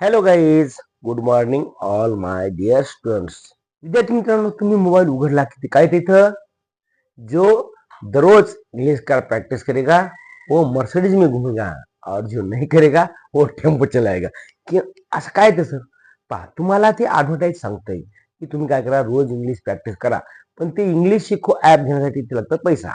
Hello guys good morning all my dear students विद्यार्थी मित्रांनो तुम्ही मोबाईल उघडला की काय तिथं जो दररोज इंग्लिश का प्रैक्टिस करेगा वो मर्सिडीज में घूमेगा और जो नहीं करेगा वो टेम्पो चलाएगा. की असं काय तसं पहा तुम्हाला ते ॲडव्हर्टाईज सांगतंय की तुम्ही काय करा रोज इंग्लिश प्रॅक्टिस करा पण ते इंग्लिश शिको ॲप घेण्यासाठी ते लागतं पैसा.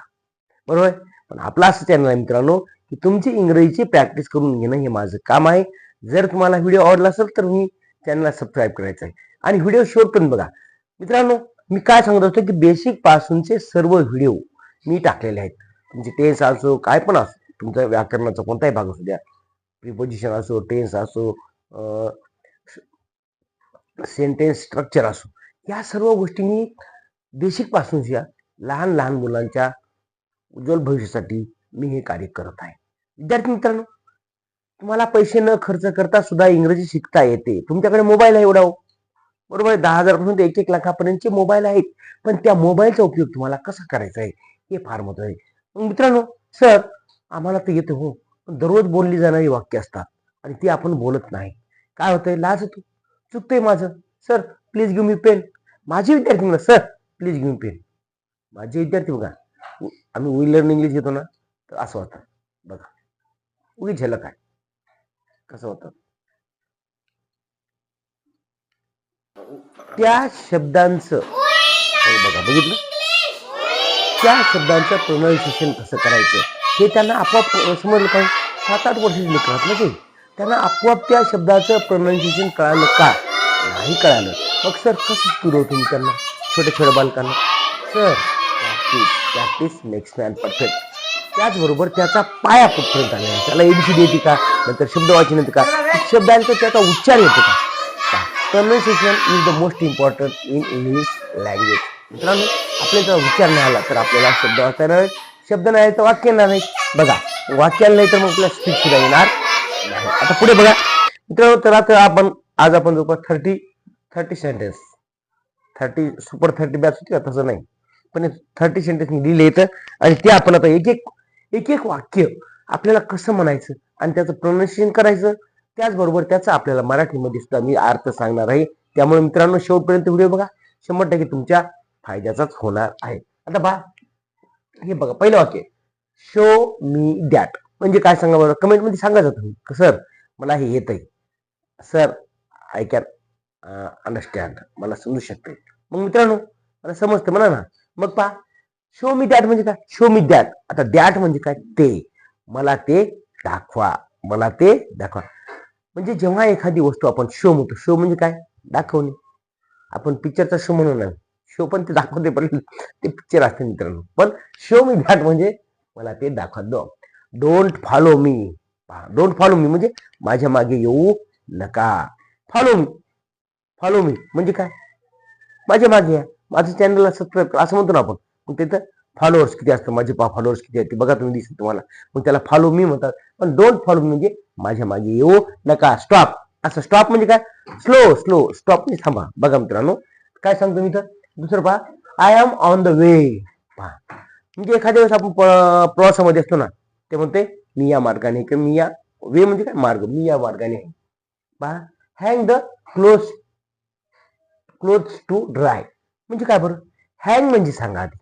बरोबर? आहे? पण आपला असं चॅनल आहे मित्रांनो की तुमची इंग्रजीची प्रॅक्टिस करून घेणं हे माझं काम आहे. जर तुम्हाला व्हिडिओ आवडला असेल तर मी चॅनलला सबस्क्राईब करायचं आहे. आणि व्हिडिओ शेवटपर्यंत बघा. मित्रांनो मी काय सांगत होतो की बेसिक पासूनचे सर्व व्हिडिओ मी टाकलेले आहेत. तुमचे टेन्स असो काय पण असो तुमचा व्याकरणाचा कोणताही भाग असू द्या. प्रिपोजिशन असो टेन्स असो सेंटेन्स स्ट्रक्चर असो या सर्व गोष्टी मी बेसिक पासूनच्या लहान लहान मुलांच्या उज्ज्वल भविष्यासाठी मी हे कार्य करत आहे. विद्यार्थी मित्रांनो तुम्हाला पैसे न खर्च करता सुद्धा इंग्रजी शिकता येते. तुमच्याकडे मोबाईल आहे एवढा हो. बरोबर आहे? दहा हजारपासून ते एक एक लाखापर्यंतचे मोबाईल आहेत. पण त्या मोबाईलचा उपयोग तुम्हाला कसा करायचा आहे? हे फार महत्त्व आहे. मग मित्रांनो सर आम्हाला तर येतं हो. पण दररोज बोलली जाणारी वाक्य असतात. आणि ती आपण बोलत नाही. काय होतंय? लाज होतो. चुकतंय माझं. सर प्लीज घेऊ मी पेन माझे विद्यार्थी म्हणा सर प्लीज घेऊ पेन माझे विद्यार्थी बघा. आम्ही वी लर्न इंग्लिश घेतो ना तर असं होतं. बघा. उगी झलक आहे कसं होतं? त्या शब्दांचं हो बघा बघितलं? त्या शब्दांचं प्रोनाऊन्सिएशन कसं करायचं? हे त्यांना आपोआप समजलं काय सात आठ वर्षाचे लेकर ना ते? त्यांना आपोआप त्या शब्दाचं प्रोनाऊन्सिएशन कळालं का? नाही कळालं. मग सर कसं शिकवलं तुम्ही त्यांना? छोट्या छोट्या बालकांना? Sir practice practice makes man perfect त्याचबरोबर त्याचा पाया कुठपर्यंत आला त्याला एबीसीडी येते का? नंतर शब्द वाचन येते का? शब्दांचा त्याचा उच्चार येतो का? Pronunciation is the most important in English language मित्रांनो आपल्या जर उच्चार नाही आला तर आपल्याला शब्द वाचता येणार नाही शब्द नाही तर वाक्य येणार नाही. बघा वाक्याला नाही तर मग आपल्याला स्पीच सुद्धा येणार नाही. आता पुढे बघा. मित्रांनो तर आता आपण आज आपण जवळपास thirty thirty sentence thirty super thirty batch होती का? तसं नाही. पण थर्टी सेंटेन्स मी लिहिले येतं आणि ते आपण आता एक एक एक एक वाक्य आपल्याला कसं म्हणायचं आणि त्याचं प्रोनाऊन्सिएशन करायचं त्याचबरोबर त्याचा आपल्याला मराठीमध्ये सुद्धा मी अर्थ सांगणार आहे. त्यामुळे मित्रांनो शेवटपर्यंत व्हिडिओ बघा. शंभर टक्के तुमच्या फायद्याचाच होणार आहे. आता बा हे बघा पहिलं वाक्य. शो मी दॅट म्हणजे काय सांगा बरं? कमेंटमध्ये सांगा सांगायचं तुम्ही. सर मला हे येत आहे. सर आय कॅन अंडरस्टँड मला समजू शकते मग मित्रांनो मला समजतं. म्हणा ना. मग पहा शो मी दॅट म्हणजे काय? शो मी दॅट आता दॅट म्हणजे काय? ते. मला ते दाखवा. मला ते दाखवा. म्हणजे जेव्हा एखादी वस्तू आपण शो म्हणतो शो म्हणजे काय? दाखवणे. आपण पिक्चरचा शो म्हणून नाही शो पण ते दाखवते पण ते पिक्चर असते मित्रांनो. पण शो मी दॅट म्हणजे मला ते दाखवा. दो don't follow me. Don't follow me म्हणजे माझ्या मागे येऊ नका. Follow me. Follow me. म्हणजे काय? माझ्या मागे या. माझं चॅनलला सबस्क्राईब करा. असं म्हणतो ना आपण. मग तिथं फॉलोअर्स किती असतं माझे पा फॉलोअर्स किती आहेत? ते बघा तुम्ही दिसत तुम्हाला. मग त्याला फॉलो मी म्हणतात. पण डोंट फॉलो म्हणजे माझ्या मागे येऊ नका. स्टॉप असं स्टॉप म्हणजे काय? स्लो स्लो स्टॉप म्हणजे थांबा. बघा मित्रांनो. काय सांगतो मी तर दुसरं पहा. I am on the way पहा. म्हणजे एखाद्या वेळेस आपण प्रवासामध्ये असतो ना ते म्हणते मी या मार्गाने किंवा मी या वे म्हणजे काय? मार्ग. मी या मार्गाने आहे. पहा. Hang the clothes cloth to dry म्हणजे काय बरं? हँग म्हणजे सांगा आधी.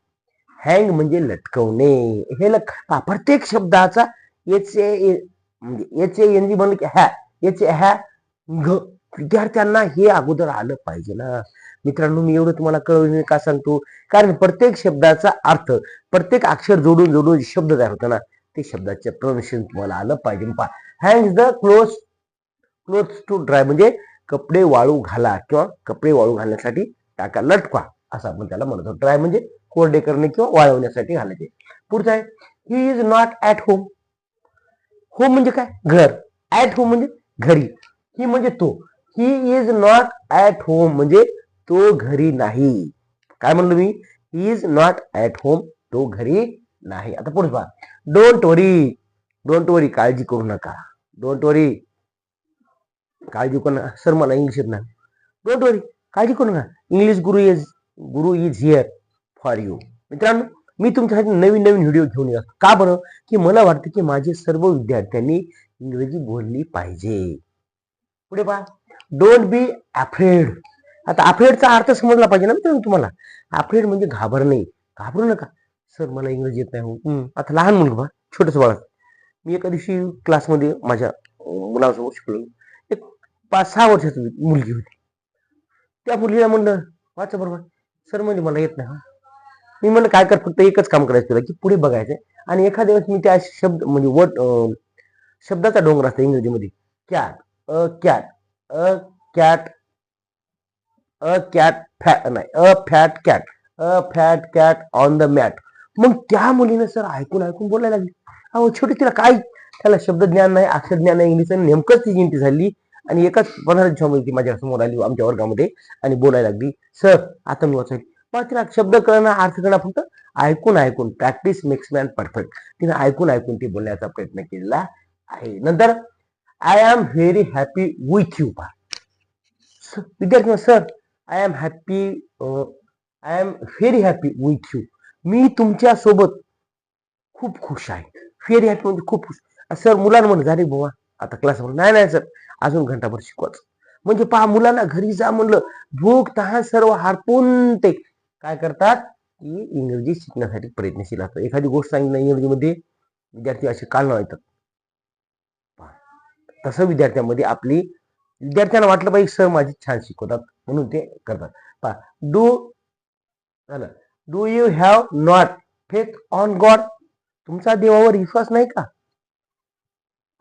हँग म्हणजे लटकवणे. हे लक प्रत्येक शब्दाचा याचे म्हणजे याचे यांनी म्हणलं की ह्या याचे ह्या घ. विद्यार्थ्यांना हे अगोदर आलं पाहिजे ना. मित्रांनो मी एवढं तुम्हाला कळवणे का सांगतो? कारण प्रत्येक शब्दाचा अर्थ प्रत्येक अक्षर जोडून जोडून शब्द तयार होतो ना. ते शब्दाचे प्रोनाऊन्सिएशन तुम्हाला आलं पाहिजे. पा hang the clothes cloth to dry म्हणजे कपडे वाळू घाला किंवा कपडे वाळू घालण्यासाठी टाका लटका असं आपण त्याला म्हणतो. ड्राय म्हणजे कोरडे करणे किंवा वाळवण्यासाठी घालायचे. पुढचं आहे he is not at home home म्हणजे काय? घर. ॲट होम म्हणजे घरी. ही म्हणजे तो. He is not at home म्हणजे तो घरी नाही. काय म्हणलो मी? He is not at home तो घरी नाही. आता पुढे पहा. डोंट वरी डोंट वरी काळजी करू नका. डोंट वरी काळजी करू नका. सर मला इंग्लिश येत नाही. डोंट वरी काळजी करू नका. English Guru is Guru is here for you मित्रांनो मी तुमच्यासाठी नवीन नवीन व्हिडिओ घेऊन येतो का बरं? की मला वाटतं की माझे सर्व विद्यार्थ्यांनी इंग्रजी बोलली पाहिजे. पुढे पहा. डोंट बी अफ्रेड आता अफ्रेडचा अर्थ समजला पाहिजे ना मित्रांनो तुम्हाला? अफ्रेड म्हणजे घाबरणे. घाबरू नका. सर मला इंग्रजी येत नाही हो. आता लहान मुलगा बा छोटस बाळ. मी एका दिवशी क्लासमध्ये माझ्या अं, मुलासमोर शिकलो. एक पाच सहा वर्षाची मुलगी होती. त्या मुलीला म्हणलं वाचा बरोबर. सर म्हणजे मला येत नाही. मी म्हणलं काय कर फक्त एकच काम करायचं तुला की पुढे बघायचं आणि एखाद्या वेळेस मी त्या शब्द म्हणजे वट शब्दाचा डोंगर असतो इंग्रजीमध्ये. Cat a cat a cat a cat fat नाही a fat cat a fat cat on the mat. मग त्या मुलीनं सर ऐकून ऐकून बोलायला लागली. अहो छोटी तिला काय? त्याला शब्द ज्ञान नाही अक्षर ज्ञान नाही इंग्लिश नेमकंच ती जिंती झाली. आणि एकाच पंधरा दिवसामध्ये ती माझ्यासमोर आली आमच्या वर्गामध्ये आणि बोलायला लागली. सर आता मी वाचायला मग तिला शब्द कळणं अर्थ कळणं फक्त ऐकून ऐकून. प्रॅक्टिस मेक्स मॅन परफेक्ट तिने ऐकून ऐकून ती बोलण्याचा प्रयत्न केलेला आहे. नंतर I am very happy with you पा विद्यार्थी sir I am happy I am very happy with you मी तुमच्यासोबत खूप खुश आहे. व्हेरी हॅपी म्हणजे खूप खुश. सर मुलांना म्हणलं झाले बुवा आता क्लास नाही नाही सर अजून घंटाभर शिकवाच म्हणजे पहा मुलांना घरी जा म्हणलं भूक तहान सर्व हारपून ते काय करतात? की इंग्रजी शिकण्यासाठी प्रयत्नशील असतात. एखादी गोष्ट सांगितलं इंग्रजीमध्ये विद्यार्थी असे काल येतात पहा. तसं विद्यार्थ्यांमध्ये आपली विद्यार्थ्यांना वाटलं पाहिजे सर माझी छान शिकवतात. म्हणून ते करतात. पहा. डू झालं. Do you have not faith on God तुमचा देवावर विश्वास नाही का?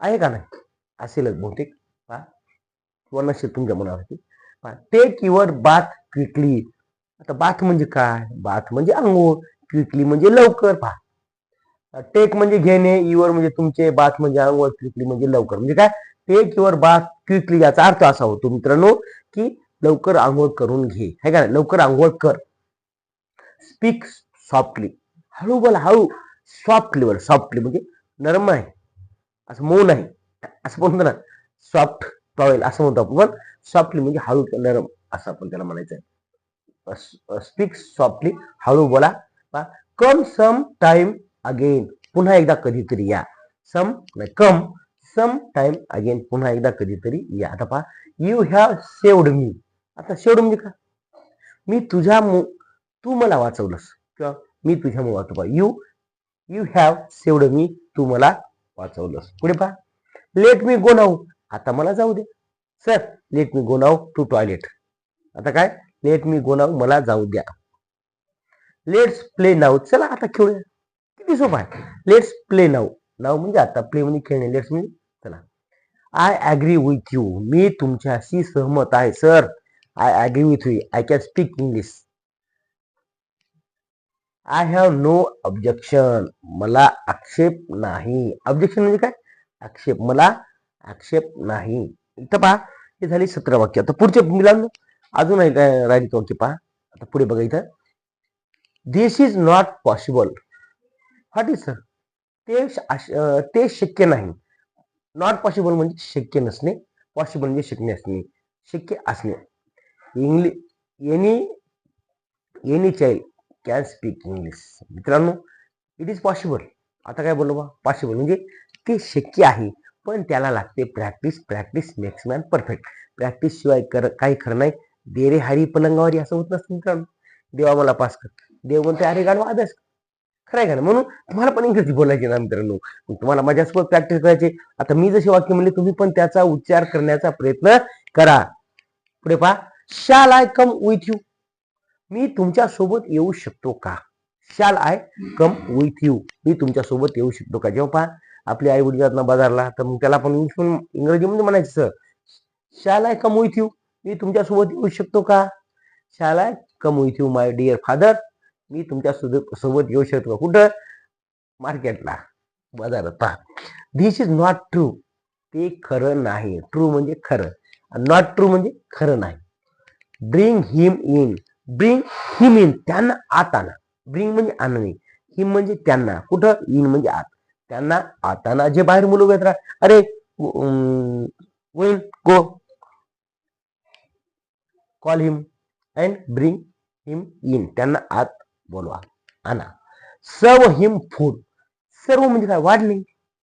आहे का नाही? असेलच बहुतेक. पहा. किंवा नसेल तुमच्या मनावरती पहा. टेक युअर बाथ क्विकली आता बाथ म्हणजे काय? बाथ म्हणजे आंघोळ क्विकली म्हणजे लवकर पहा. टेक म्हणजे घेणे युअर म्हणजे तुमचे बाथ म्हणजे आंघोळ क्विकली म्हणजे लवकर. म्हणजे काय? टेक युअर बाथ क्विकली याचा अर्थ असा होतो मित्रांनो की लवकर आंघोळ करून घे. है का लवकर आंघोळ कर. स्पीक सॉफ्टली हळू बोला हळू. सॉफ्टली बोला सॉफ्टली म्हणजे नरम आहे असं मऊ नाही. असं म्हणतो ना सॉफ्ट टॉयल असं म्हणतो आपण. पण सॉफ्टली म्हणजे हळू नरम असं आपण त्याला म्हणायचं आहे स्पीक सॉफ्टली हळू बोला. कम सम टाइम अगेन पुन्हा एकदा कधीतरी या. सम कम सम टाइम अगेन पुन्हा एकदा कधीतरी या. आता पहा यू हॅव सेवड मी आता सेव्ड म्हणजे का मी तुझ्या मु- तू मला वाचवलंस. किंवा मी तुझ्या मुळे वाचतो you you have saved me तू मला वाचवलंस. पुढे पहा. लेट मी गो नाऊ आता मला जाऊ दे. Sir let me go now to toilet आता काय? लेट मी गो नाव मला जाऊ द्या. लेट्स प्ले नाऊ चला आता खेळूया. किती सोपं आहे. लेट्स प्ले नाऊ नाव म्हणजे आता प्ले म्हणजे खेळणे. लेट्स म्हणजे चला. आय अग्री विथ यू मी तुमच्याशी सहमत आहे sir I agree with you I can speak English I have no objection मला आक्षेप नाही. ऑब्जेक्शन म्हणजे काय? आक्षेप. मला आक्षेप नाही. इथं पहा हे झाली सतरा वाक्य. आता पुढचे मिलांनो. अजून एक काय राहिली पहा आता पुढे बघा इथं. This is not possible what is sir ते श- अश- ते शक्य नाही. नॉट पॉसिबल म्हणजे शक्य नसणे. पॉसिबल म्हणजे शक्य असणे. शक्य असणे. English any any child can speak English मित्रांनो इट इज पॉसिबल आता काय बोललो बा? पॉसिबल म्हणजे ते शक्य आहे पण त्याला लागते practice practice makes man perfect practice शिवाय कर काही खरं नाही. देरे हरी पलंगावारी असं होत नसतं मित्रांनो देवा मला पास कर. देव म्हणते अरे गाणं अभ्यास खरंय खरं आहे का ना म्हणून तुम्हाला पण इंग्रजी बोलायची ना मित्रांनो मग तुम्हाला माझ्यासोबत प्रॅक्टिस करायची. आता मी जशी वाक्य म्हणले तुम्ही पण त्याचा उच्चार करण्याचा प्रयत्न करा. पुढे पहा. Shall I come with you मी तुमच्यासोबत येऊ शकतो का? Shall I come with you मी तुमच्यासोबत येऊ शकतो का? जेव्हा पहा आपले आई वडील जात ना बाजारला तर मग त्याला आपण इंग्लिश इंग्रजीमध्ये म्हणजे म्हणायचं sir shall I come with you मी तुमच्यासोबत येऊ शकतो का? Shall I come with you my dear father मी तुमच्यासोबत येऊ शकतो का? कुठं? मार्केटला बाजारात पहा. दिस इज नॉट ट्रू ते खरं नाही. ट्रू म्हणजे खरं. नॉट ट्रू म्हणजे खरं नाही. Bring him in bring him in त्यांना आत आणा ब्रिंग म्हणजे आणणे. हिम म्हणजे त्यांना. कुठं? इन म्हणजे आत. त्यांना आताना जे बाहेर मुलं उभे राहा अरे अरे go call him and bring him in त्यांना आत बोलवा. आणा. सर्व हिम फूड सर्व म्हणजे काय? वाढले.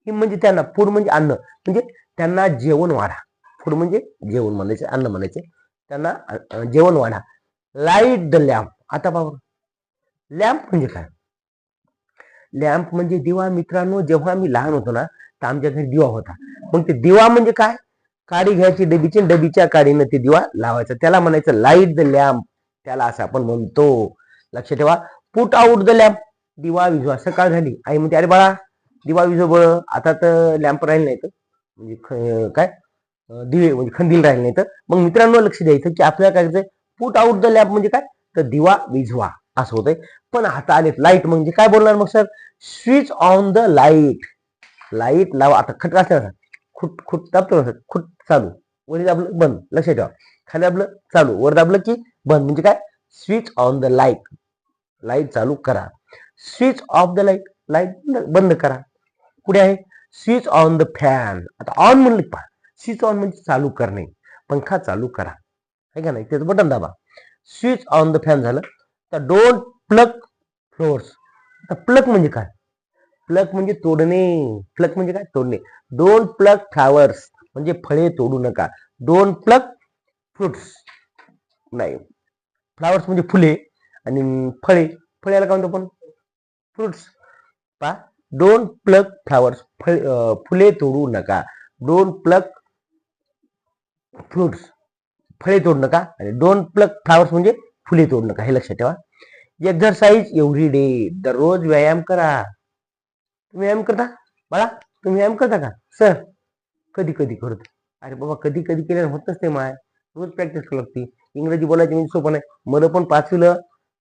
हिम म्हणजे त्यांना फूड म्हणजे अन्न. म्हणजे त्यांना जेवण वाढा. फूड म्हणजे जेवण म्हणायचे अन्न म्हणायचे. त्यांना जेवण वाढा. लाइट द लॅम्प आता बाबा लॅम्प म्हणजे काय? लॅम्प म्हणजे दिवा मित्रांनो जेव्हा मी लहान होतो ना तर आमच्या घरी दिवा होता. मग ते दिवा म्हणजे काय? काडी घ्यायची डबीची डबीच्या काडीनं ते दिवा लावायचा. त्याला म्हणायचं लाइट द लॅम्प त्याला असं आपण म्हणतो. लक्ष ठेवा. पुट आउट द लॅम्प दिवा विझवा. सकाळ झाली. आई म्हणते अरे बाळा दिवा विझव बळ आता तर लॅम्प राहील नाही तर. म्हणजे ख- काय? दिवे म्हणजे खंदील राहील नाही तर. मग मित्रांनो लक्ष द्यायचं की आपल्याला काय करायचं पुट आउट द लॅम्प म्हणजे काय? तर दिवा विझवा. असं होतंय. पण आता आलेत लाइट म्हणजे काय बोलणार मग sir? Switch on the light light लावा. आता खट खुट खुट तापतो ना खुट चालू. वर दाबलं बंद. लक्षात ठेवा. खाली दाबलं चालू. वर दाबलं की बंद. म्हणजे काय? Switch on the light light चालू करा. Switch off the light light बंद करा. कुठे आहे? स्विच ऑन द फॅन आता ऑन म्हणलं पहा. स्विच ऑन म्हणजे चालू करणे. पंखा चालू करा. आहे का नाही? त्याचं बटन दाबा. स्विच ऑन द फॅन झालं. तर डोंट प्लग फ्लोअर्स आता प्लग म्हणजे काय? प्लग म्हणजे तोडणे. प्लग म्हणजे काय? तोडणे. डोंट प्लग फ्लावर्स म्हणजे फळे तोडू नका. डोंट प्लग फ्रुट्स नाही. फ्लावर्स म्हणजे फुले आणि फळे. फळ्याला काय म्हणतो आपण? फ्रुट्स पा डोंट प्लग फ्लावर्स फुले तोडू नका. डोंट प्लग फ्रुट्स फळे तोडू नका. आणि डोंट प्लग फ्लावर्स म्हणजे फुले तोडू नका. हे लक्षात ठेवा. Exercise every day. दररोज व्यायाम करा. तुम्ही व्यायाम करता? बाळा तुम्ही व्यायाम करता का? सर कधी कधी करतो. अरे बाबा कधी कधी केल्यानं होतच नाही माय. रोज प्रॅक्टिस करावी लागते. इंग्रजी बोलायची म्हणजे सोपं नाही. मला पण पाचवीला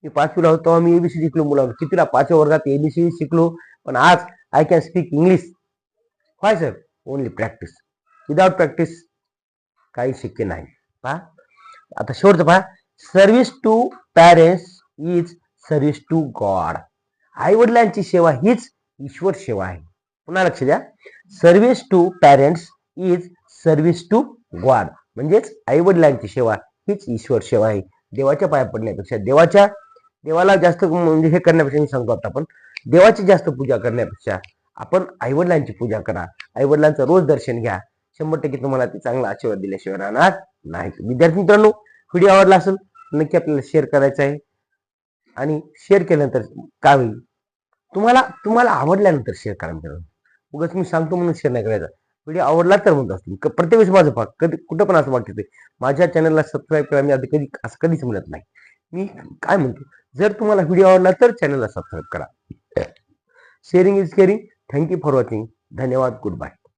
मी पाचवीला होतो तेव्हा मी एबीसी शिकलो मुलावर. कितीला पाचव्या वर्गात एबीसी शिकलो पण आज I can speak English why sir only practice without practice काही शक्य नाही. पहा. आता शेवटचं पहा. Service to parents is service to God आई वडिलांची सेवा हीच ईश्वर सेवा आहे. पुन्हा लक्ष द्या. Service to parents is service to God म्हणजेच आई वडिलांची सेवा हीच ईश्वर सेवा आहे. देवाच्या पाया पडण्यापेक्षा देवाच्या देवाला जास्त म्हणजे हे करण्यापेक्षा मी सांगतो आता आपण देवाची जास्त पूजा करण्यापेक्षा आपण आईवडिलांची पूजा करा. आईवडिलांचं रोज दर्शन घ्या. शंभर टक्के तुम्हाला ते चांगला आशीर्वाद दिल्याशिवाय राहणार नाही. विद्यार्थी मित्रांनो व्हिडिओ आवडला असेल नक्की आपल्याला शेअर करायचा आहे. आणि शेअर केल्यानंतर काय होईल? तुम्हाला तुम्हाला आवडल्यानंतर शेअर करा मित्रांनो. उगाच मी सांगतो म्हणून शेअर नाही करायचा. व्हिडिओ आवडला तर म्हणतो असतील प्रत्येक वेळेस माझं भाग. कधी कुठं पण असं वाटतं माझ्या चॅनलला सबस्क्राईब करा. मी आधी कधी असं कधीच म्हणत नाही. मी काय म्हणतो? जर तुम्हाला व्हिडिओ आवडला तर चॅनलला सबस्क्राईब करा. Sharing is caring thank you for watching धन्यवाद. Good bye